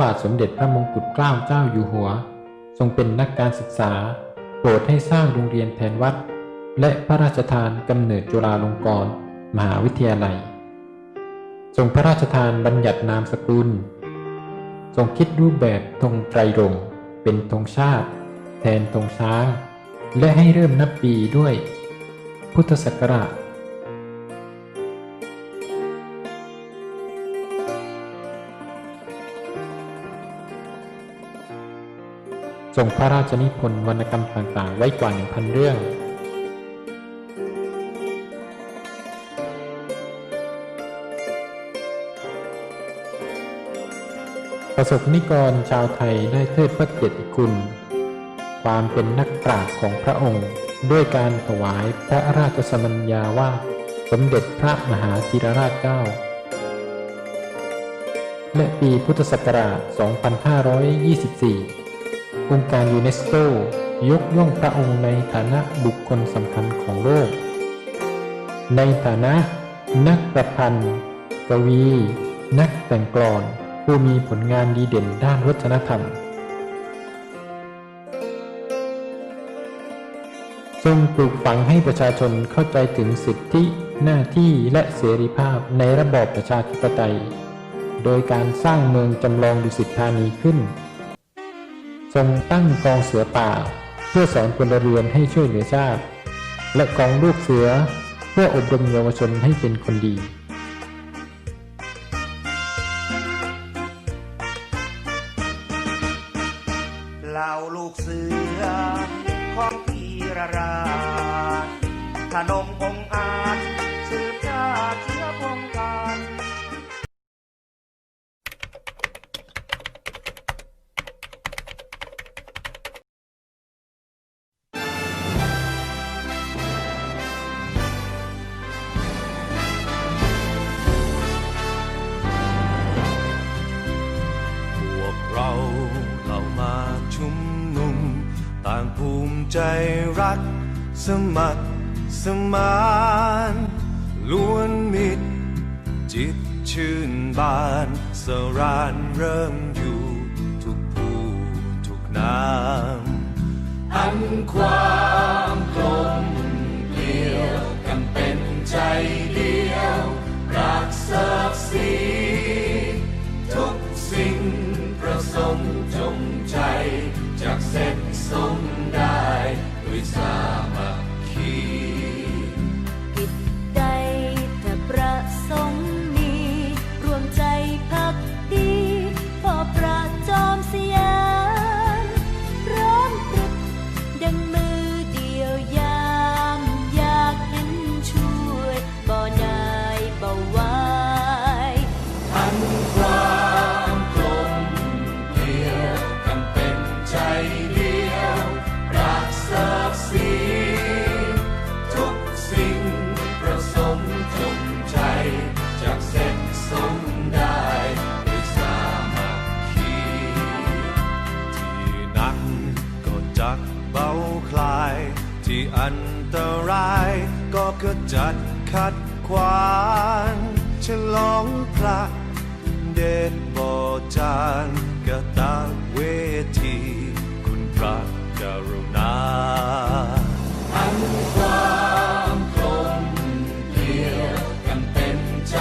บาทสมเด็จพระมงกุฎเกล้าเจ้าอยู่หัว ทรงเป็นนักการศึกษา โปรดให้สร้างโรงเรียนแทนวัด และพระราชทานกำเนิดจุฬาลงกรณ์มหาวิทยาลัย ทรงพระราชทานบัญญัตินามสกุล ทรงคิดรูปแบบธงไตรรงค์เป็นธงชาติ แทนธงช้าง และให้เริ่มนับปีด้วย พุทธศักราช ทรงพระราชนิพนธ์วรรณกรรมต่างๆ ไว้กว่า 1,000 เรื่อง ประสบนิกรชาวไทยได้เทิดพระเกียรติคุณ ความเป็นนักปราชญ์ของพระองค์ ด้วยการถวายพระราชสมัญญาว่า สมเด็จพระมหาธีรราชเจ้าและปีพุทธศักราช 2524 องค์การยูเนสโกยกย่องพระองค์ในฐานะบุคคลสำคัญของโลก ในฐานะ นักประพันธ์ กวี นักแต่งกลอน ผู้มีผลงานดีเด่นด้านวัฒนธรรม ทรงปลูกฝังให้ประชาชนเข้าใจถึงสิทธิหน้าที่และเสรีภาพในระบอบประชาธิปไตย โดยการสร้างเมืองจำลองดุสิตธานีขึ้น ทรงตั้งกองเสือป่า เพื่อสอนพลเรือนให้ช่วยเหลือชาติ และกองลูกเสือเพื่ออบรมเยาวชนให้เป็นคนดีเหล่าลูกเสือของพีรราชขนมองอาจสืบชาติเชื้อพง ใจรัก สมัครสมานล้วนมิตร จิตชื่นบานสรานเริ่มอยู่ทุกผู้ทุกนามอันความกลมเกลียวกันเป็นใจเดียวรักศักดิ์ศรี ด้ อันตรายก็กระจัดขัดขวางฉลองพระเดชบอจานกระตาเวที คุณพระกรุณา อันความกลมเกลียวกันเป็นใจ